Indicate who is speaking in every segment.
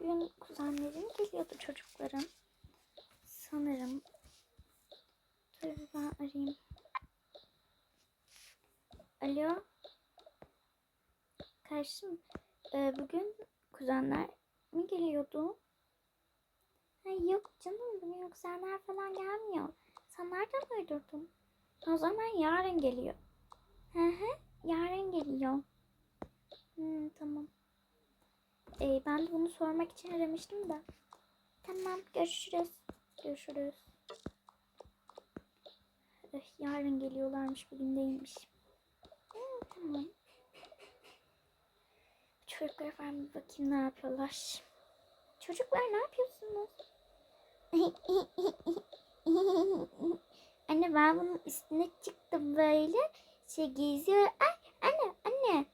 Speaker 1: Bugün kuzenlerim geliyordu çocukların. Sanırım. Bir ben arayayım. Alo. Karşım. Ee, bugün kuzenler mi geliyordu? Ha, yok canım bugün kuzenler falan gelmiyor. Sen nereden uydurdun? O zaman yarın geliyor. Hı hı yarın geliyor. Hmm, tamam. Ee, ben de bunu sormak için aramıştım da. Tamam görüşürüz. Görüşürüz. Eh, yarın geliyorlarmış bugün değilmiş. Hmm, tamam. Çocuklar ben bir bakayım ne yapıyorlar. Çocuklar ne yapıyorsunuz? anne ben bunun üstüne çıktım böyle. Şey geziyorum. Ay anne anne.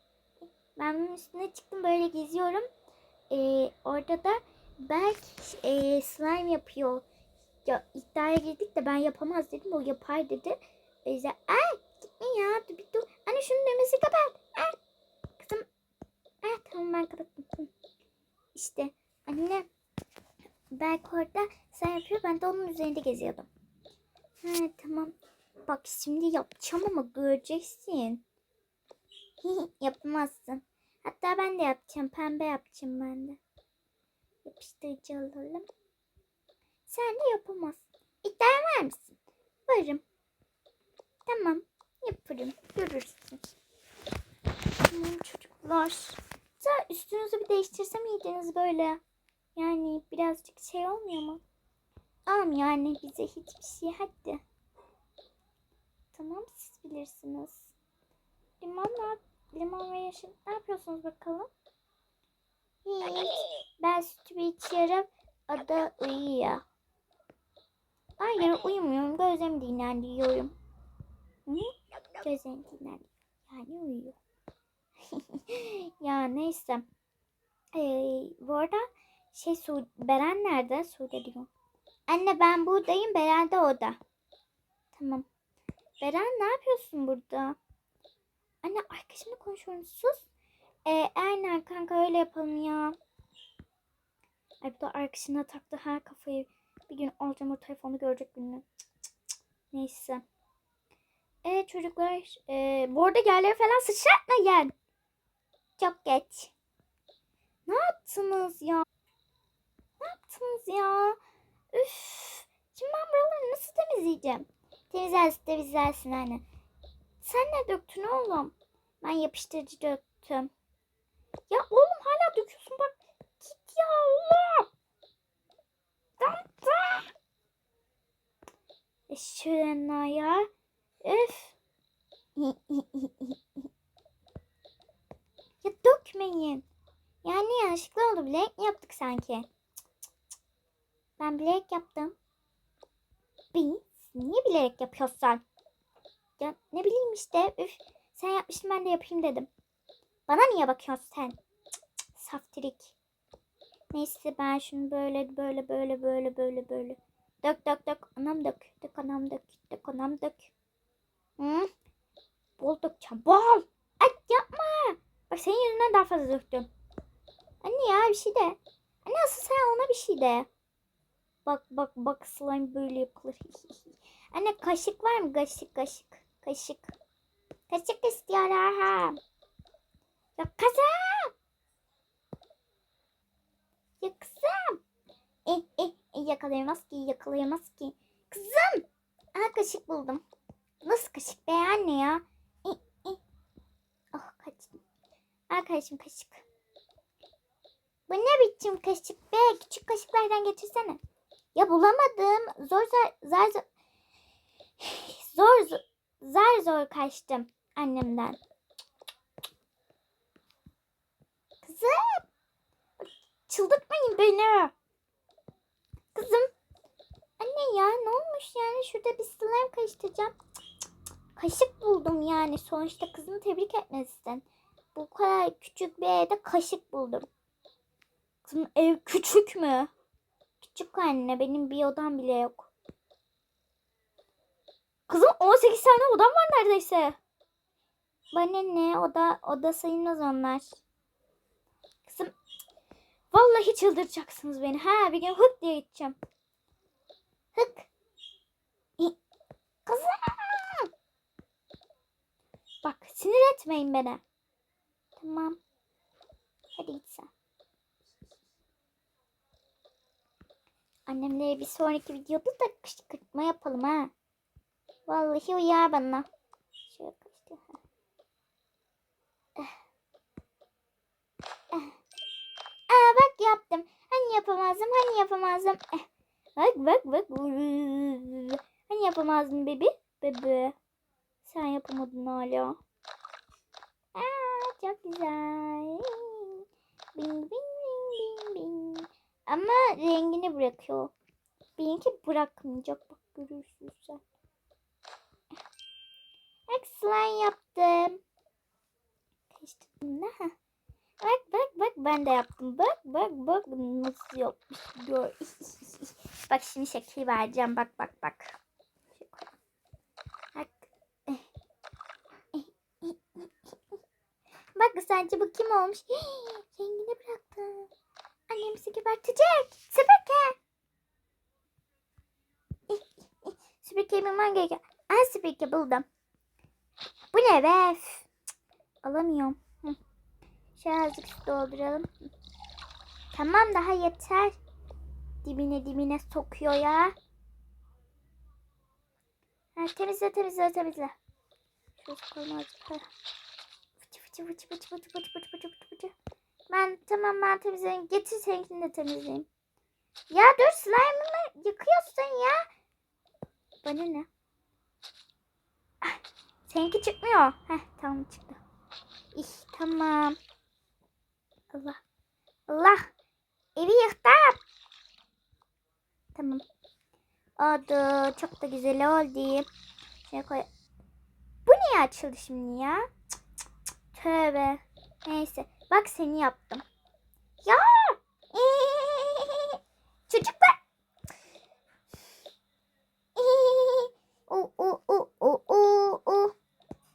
Speaker 1: Ben bunun üstüne çıktım böyle geziyorum. Ee, orada da Berk e, slime yapıyor. Ya iddiaya girdik de ben yapamaz dedim. O yapar dedi. O yüzden ay gitme ya dur bir dur. Anne şunun düğmesi kapat. Ay. Kızım. Ay tamam ben kapattım. İşte anne Berk orada sen yapıyor ben de onun üzerinde geziyordum. Ha tamam. Bak şimdi yapacağım ama göreceksin. Yapamazsın. Hatta ben de yapacağım. Pembe yapacağım ben de. Yapıştırıcı alalım. Sen de yapamazsın. İddia var mısın? Varım. Tamam. Yaparım. Görürsün. Tamam çocuklar. Sen üstünüzü bir değiştirse miydiniz böyle? Yani birazcık şey olmuyor mu? Tamam yani bize hiçbir şey hadi. Tamam siz bilirsiniz. Limonla, limon ve yeşil ne yapıyorsunuz bakalım? Hiç. Ben sütümü içiyorum. O da uyuyor. Hayır uyumuyorum. Gözlerimi dinlendiriyorum. Hı? Gözlerimi dinlendiriyorum. Yani uyuyor. ya neyse. Ee, bu arada şey Su Beren nerede? Sude diyor. Anne ben buradayım. Beren de orada. Tamam. Beren ne yapıyorsun burada? Anne arkadaşımla konuşuyorum. Sus. Ee, aynen kanka öyle yapalım ya. Ay bu da arkadaşına taktı her kafayı. Bir gün alacağım o telefonu görecek gününü. Neyse. Evet çocuklar. E, bu arada yerleri falan sıçratmayın. Çok geç. Ne yaptınız ya? Ne yaptınız ya? Üf. Şimdi ben buraları nasıl temizleyeceğim? Temizlersin temizlersin anne. Sen ne döktün oğlum? Ben yapıştırıcı döktüm. Ya oğlum hala döküyorsun bak. Git ya oğlum. Damla. E şuna ya. Üf. ya dökmeyin. Yani yanlışlıkla oldu. Bilerek mi yaptık sanki? Ben bilerek yaptım. Biz niye bilerek yapıyorsun? Ya ne bileyim işte. Üf. Sen yapmıştın ben de yapayım dedim. Bana niye bakıyorsun sen? Saftirik. Neyse ben şunu böyle böyle böyle böyle böyle böyle. Dök dök dök. Anam dök. Dök anam dök. Dök anam dök. Hı? Bol dökeceğim. Bol. Ay yapma. Bak senin yüzünden daha fazla döktüm. Anne ya bir şey de. Anne asıl sen ona bir şey de. Bak bak bak slime böyle yapılır. Anne kaşık var mı? Kaşık kaşık. Kaşık. Kaşık istiyorum. Ya kızım. Ya kızım. Eh eh eh yakalayamaz ki yakalayamaz ki. Kızım. Aha kaşık buldum. Nasıl kaşık be anne ya? Eh eh. Oh kaçtım. Arkadaşım kaşık. Bu ne biçim kaşık be? Küçük kaşıklardan getirsene. Ya bulamadım. Zor zar zor zor zor zar zor kaçtım annemden. Kızım. Çıldırtmayın beni. Kızım. Anne ya ne olmuş yani şurada bir slime karıştıracağım. Kaşık buldum yani sonuçta kızını tebrik etmelisin. Bu kadar küçük bir evde kaşık buldum. Kızım ev küçük mü? Küçük anne benim bir odam bile yok. Kızım 18 tane odam var neredeyse. Bana ne oda oda sayılmaz onlar. Kızım Vallahi çıldıracaksınız beni. Ha bir gün hık diye gideceğim. Hık. Kızım. Bak sinir etmeyin beni. Tamam. Hadi git sen. Annemlere bir sonraki videoda da kışkırtma yapalım ha. Vallahi uyar bana. Şöyle kıştı. Aa bak yaptım. Hani yapamazdım, hani yapamazdım. Eh. Bak bak bak. Hani yapamazdım bebi? Bebe. Sen yapamadın hala. Aa çok güzel. Bing bing bing bing bing. Ama rengini bırakıyor. Benimki bırakmayacak. Bak görürsün sen. Slime yaptım. Da. ha. Bak bak bak ben de yaptım. Bak bak bak nasıl yapmış. Gör. bak şimdi şekil vereceğim. Bak bak bak. Bak. Bak sence bu kim olmuş? Rengini bıraktı. Annem bizi gebertecek. Süpürge. Süpürgeyi bulman gerekiyor. Aa süpürge buldum. Bu ne be? Alamıyorum. Hı. Şöyle azıcık dolduralım. Tamam daha yeter. Dibine dibine sokuyor ya. Ha, temizle temizle temizle. Şöyle koyma azıcık. Fıçı fıçı fıçı fıçı fıçı fıçı fıçı fıçı fıçı. Ben tamam ben temizleyeyim. Getir seninkini de temizleyeyim. Ya dur slime'ımı yıkıyorsun ya. Bana ne? Ah, Seninki çıkmıyor. Heh tamam çıktı. İh tamam. Allah. Allah. Evi yıktım. Tamam. Oldu. Çok da güzel oldu. Şöyle koy. Bu niye açıldı şimdi ya? Cık, cık, cık. Tövbe. Neyse. Bak seni yaptım. Ya. Çocuklar. O o o o o o.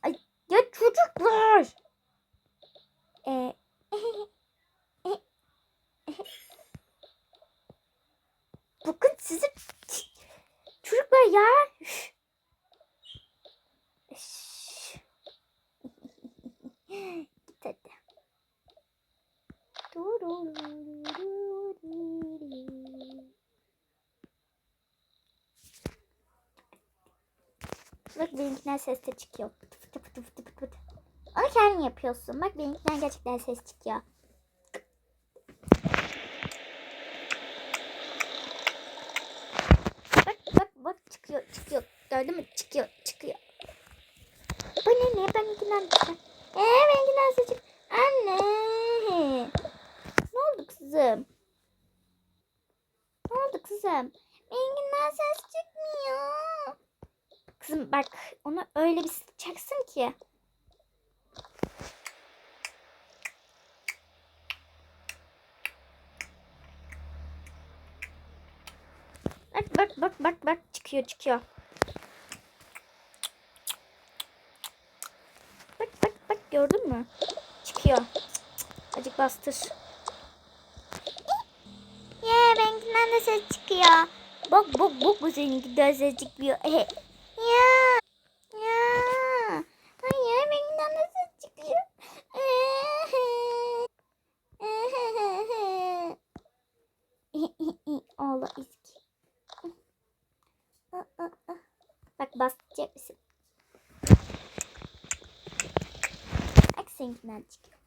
Speaker 1: Ay ya çocuklar. Ee, bakın sizi çocuklar ya. Git hadi. Bak benimkinden ses de çıkıyor. Fıtı fıtı fıtı fıtı fıtı. Onu kendin yapıyorsun. Bak benimkinden gerçekten ses çıkıyor. Bak bak bak çıkıyor çıkıyor. Mü? Çıkıyor çıkıyor. Bu ne ne? Benimkinden çıkıyor. Eee ses çıkıyor. Anne. Ne oldu kızım? Ne oldu kızım? Benimkinden ses çıkmıyor. Kızım bak onu öyle bir sıkacaksın ki. Bak bak bak bak bak çıkıyor çıkıyor. Bak bak bak gördün mü? Çıkıyor. Acık bastır. Ya benimkinden de ses çıkıyor. Bak bak bak bu seninkinden ses çıkıyor. içinden çıkıyor.